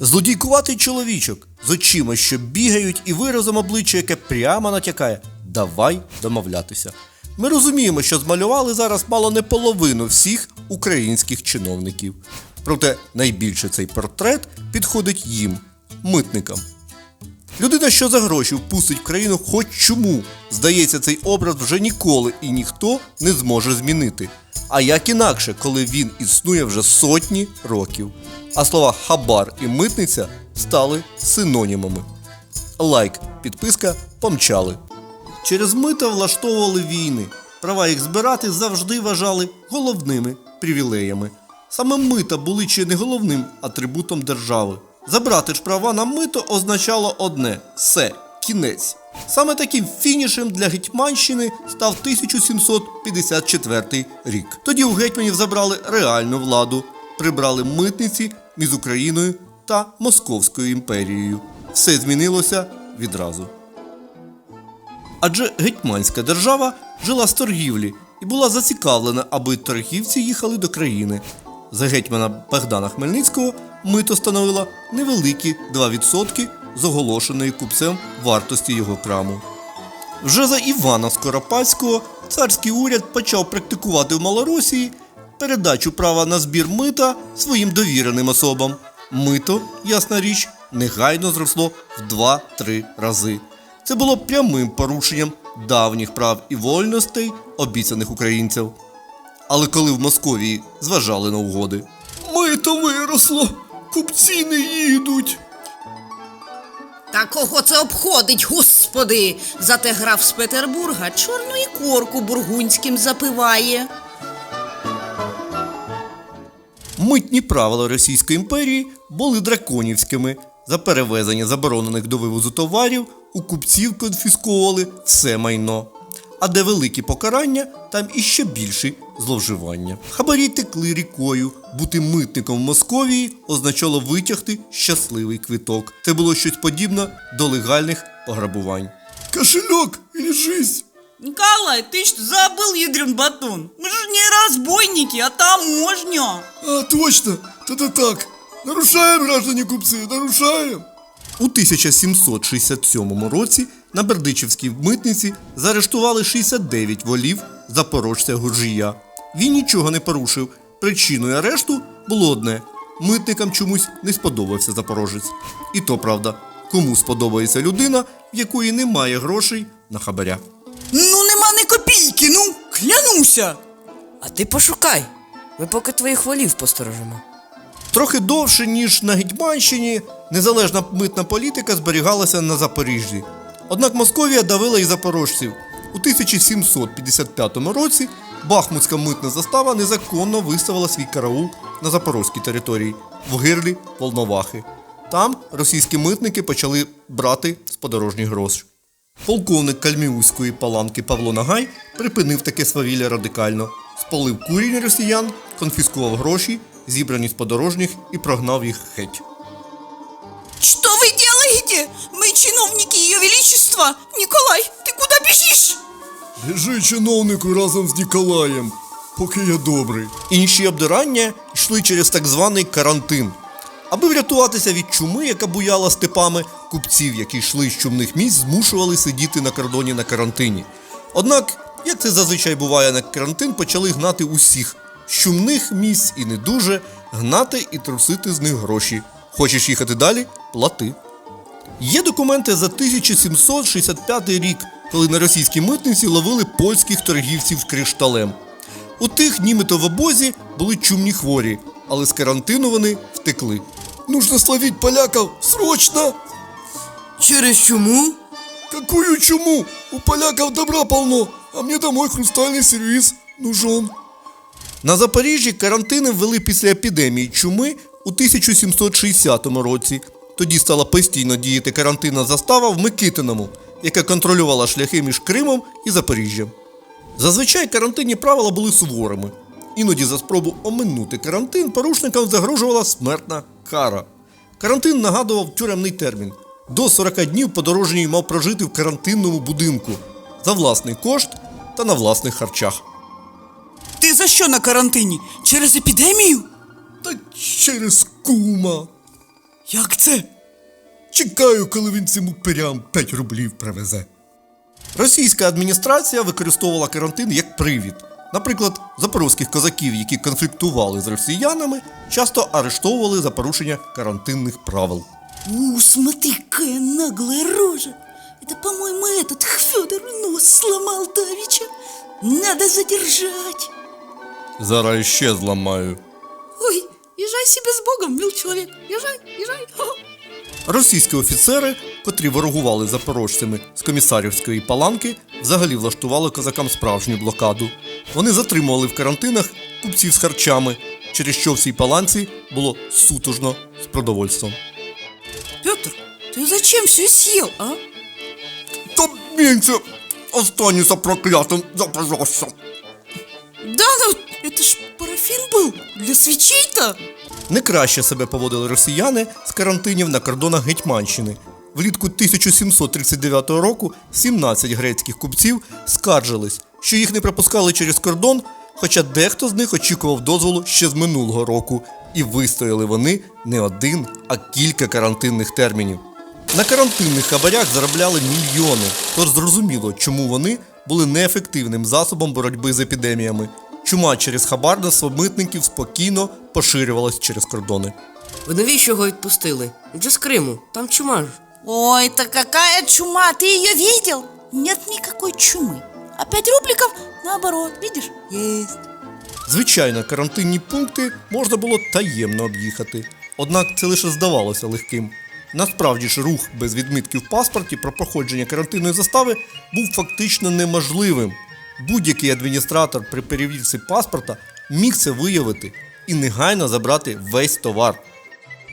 Злодійкуватий чоловічок з очима, що бігають, і виразом обличчя, яке прямо натякає Давай домовлятися. Ми розуміємо, що змалювали зараз мало не половину всіх українських чиновників. Проте найбільше цей портрет підходить їм, митникам. Людина, що за гроші впустить в країну хоч чому, здається, цей образ вже ніколи і ніхто не зможе змінити. А як інакше, коли він існує вже сотні років. А слова хабар і митниця стали синонімами. Лайк, підписка, помчали. Через мита влаштовували війни. Права їх збирати завжди вважали головними привілеями. Саме мита були чи не головним атрибутом держави. Забрати ж права на мито означало одне все, кінець. Саме таким фінішем для Гетьманщини став 1754 рік. Тоді у гетьманів забрали реальну владу, прибрали митниці між Україною та Московською імперією. Все змінилося відразу. Адже гетьманська держава жила з торгівлі і була зацікавлена, аби торгівці їхали до країни. За гетьмана Богдана Хмельницького мито становило невеликі 2% з оголошеної купцем вартості його краму. Вже за Івана Скоропадського царський уряд почав практикувати в Малоросії передачу права на збір мита своїм довіреним особам. Мито, ясна річ, негайно зросло в 2-3 рази. Це було прямим порушенням давніх прав і вольностей, обіцяних українців. Але коли в Московії зважали на угоди, мито виросло, купці не їдуть. Та кого це обходить, господи? Зате граф з Петербурга чорну ікорку бургунським запиває. Митні правила Російської імперії були драконівськими. За перевезення заборонених до вивозу товарів у купців конфісковували все майно. А де великі покарання, там іще більші зловживання. Хабарі текли рікою. Бути митником в Московії означало витягти щасливий квиток. Це було щось подібне до легальних пограбувань. Кошельок і жизнь! Николай, ты что, забыл, ядрен батон? Мы же не разбойники, а таможня. А, точно, тогда так. Нарушаем, граждане купцы, нарушаем. У 1767 році на Бердичівській митниці заарештували 69 волів запорожця Гуржія. Він нічого не порушив. Причиною арешту було одне: митникам чомусь не сподобався запорожець. І то правда, кому сподобається людина, в якої немає грошей на хабаря. Ну нема ні копійки, ну, клянуся. А ти пошукай. Ми поки твоїх волів посторожимо. Трохи довше, ніж на Гетьманщині, незалежна митна політика зберігалася на Запоріжжі. Однак Московія давила і запорожців. У 1755 році Бахмутська митна застава незаконно виставила свій караул на запорозькій території в гирлі Волновахи. Там російські митники почали брати з подорожніх грошей. Полковник Кальміуської паланки Павло Нагай припинив таке свавілля радикально, спалив курінь росіян, конфіскував гроші, зібрані з подорожніх, і прогнав їх геть. Что вы делаете? Мы чиновники Ее Величества. Николай, ты куда бежишь? Біжи, чиновнику, разом з Ніколаєм, поки я добрий. Інші обдирання йшли через так званий карантин. Аби врятуватися від чуми, яка буяла степами, купців, які йшли з чумних місць, змушували сидіти на кордоні на карантині. Однак, як це зазвичай буває на карантин, почали гнати усіх з чумних місць і не дуже гнати і трусити з них гроші. Хочеш їхати далі? Плати. Є документи за 1765 рік, коли на російській митниці ловили польських торгівців кришталем. У тих німито в обозі були чумні хворі, але з карантину вони втекли. Нужно словить поляков срочно. Через чому? Какую чуму? У поляков добра полно, а мне домой хрустальный сервиз нужен. На Запоріжжі карантини ввели після епідемії чуми у 1760 році. Тоді стала постійно діяти карантинна застава в Микитиному, яка контролювала шляхи між Кримом і Запоріжжям. Зазвичай карантинні правила були суворими. Іноді за спробу оминути карантин порушникам загрожувала смертна кара. Карантин нагадував тюремний термін. До 40 днів подорожній мав прожити в карантинному будинку за власний кошт та на власних харчах. Ты за що на карантині? Через епідемію? Та через кума. Як це? Чекаю, коли він цим упирям 5 рублів привезе. Російська адміністрація використовувала карантин як привід. Наприклад, запорозьких козаків, які конфліктували з росіянами, часто арештовували за порушення карантинних правил. У, смотри, какая наглая рожа. Это, по-моему, этот Федор нос сломал Давича. Надо задержать. Зараз ще зламаю. Ой, езжай себе с Богом, мил человек. Езжай, езжай. Хо. Російські офіцери, котрі ворогували запорожцями з комісарівської паланки, взагалі влаштували козакам справжню блокаду. Вони затримували в карантинах купців з харчами, через що в цій паланці було сутужно з продовольством. Петр, ты зачем все съел, а? Та мінце останнюся проклятим запорожцем. Да, ну, это ж парафин был для свечей-то. Не краще себе поводили росіяни з карантинів на кордонах Гетьманщини. Влітку 1739 року 17 грецьких купців скаржились, що їх не пропускали через кордон, хоча дехто з них очікував дозволу ще з минулого року, і вистояли вони не один, а кілька карантинних термінів. На карантинних хабарях заробляли мільйони, тож зрозуміло, чому вони були неефективним засобом боротьби з епідеміями. Чума через хабарництво митників спокійно поширювалась через кордони. Ви навіщо його відпустили? Він же з Криму, там чума ж. Ой, это какая чума, ты ее видел? Нет никакой чумы. А пять рубликов, наоборот, видишь? Есть. Звичайно, карантинні пункти можна було таємно об'їхати, однак це лише здавалося легким. Насправді ж рух без відмитків в паспорті про проходження карантинної застави був фактично неможливим. Будь-який адміністратор при перевірці паспорта міг це виявити і негайно забрати весь товар.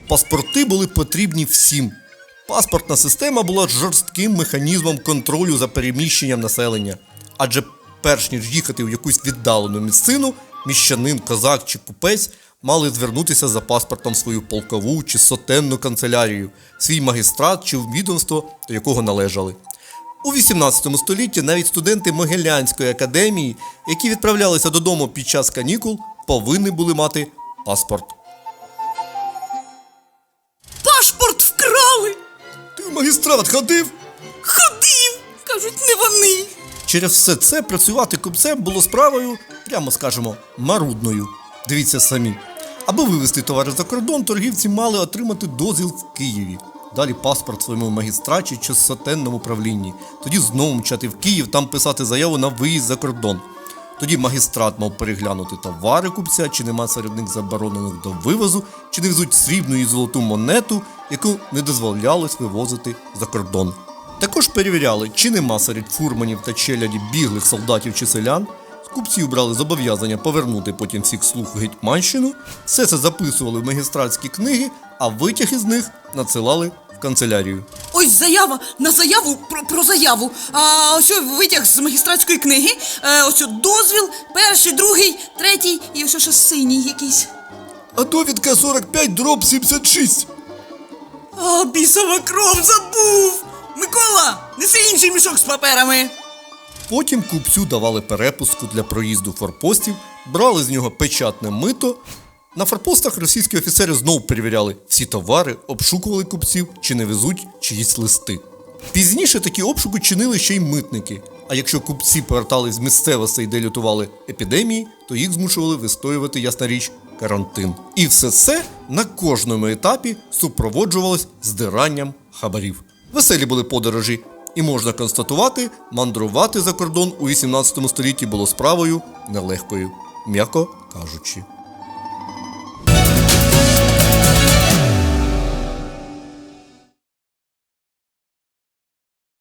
Паспорти були потрібні всім. Паспортна система була жорстким механізмом контролю за переміщенням населення. Адже перш ніж їхати в якусь віддалену місцину, міщанин, козак чи купець мали звернутися за паспортом в свою полкову чи сотенну канцелярію, свій магістрат чи відомство, до якого належали. У 18 столітті навіть студенти Могилянської академії, які відправлялися додому під час канікул, повинні були мати паспорт. Пашпорт вкрали. Ти в магістрат ходив? Ходив. Кажуть, не вони. Через все це працювати купцем було справою, прямо скажемо, марудною. Дивіться самі. Аби вивезти товари за кордон, торгівці мали отримати дозвіл в Києві. Далі паспорт своєму магістраті чи сотенному правлінні. Тоді знову мчати в Київ, там писати заяву на виїзд за кордон. Тоді магістрат мав переглянути товари купця, чи нема серед них заборонених до вивозу, чи не везуть срібну і золоту монету, яку не дозволялось вивозити за кордон. Також перевіряли, чи нема серед фурманів та челяді біглих солдатів чи селян. Купців брали зобов'язання повернути потім всіх слуг в Гетьманщину. Все це записували в магістратські книги, а витяг із них надсилали в канцелярію. Ось заява на заяву про, про заяву. А ось витяг з магістратської книги. Е, ось дозвіл, перший, другий, третій і ось ще синій якийсь. А довідка 45 дроб 76. А, бісова кров забув! Микола, неси інший мішок з паперами. Потім купцю давали перепустку для проїзду форпостів, брали з нього печатне мито. На форпостах російські офіцери знову перевіряли всі товари, обшукували купців, чи не везуть чиїсь листи. Пізніше такі обшуки чинили ще й митники. А якщо купці повертались з місцевостей, де лютували епідемії, то їх змушували вистоювати, ясна річ, карантин. І все це на кожному етапі супроводжувалось здиранням хабарів. Веселі були подорожі, і можна констатувати, мандрувати за кордон у 18 столітті було справою нелегкою, м'яко кажучи.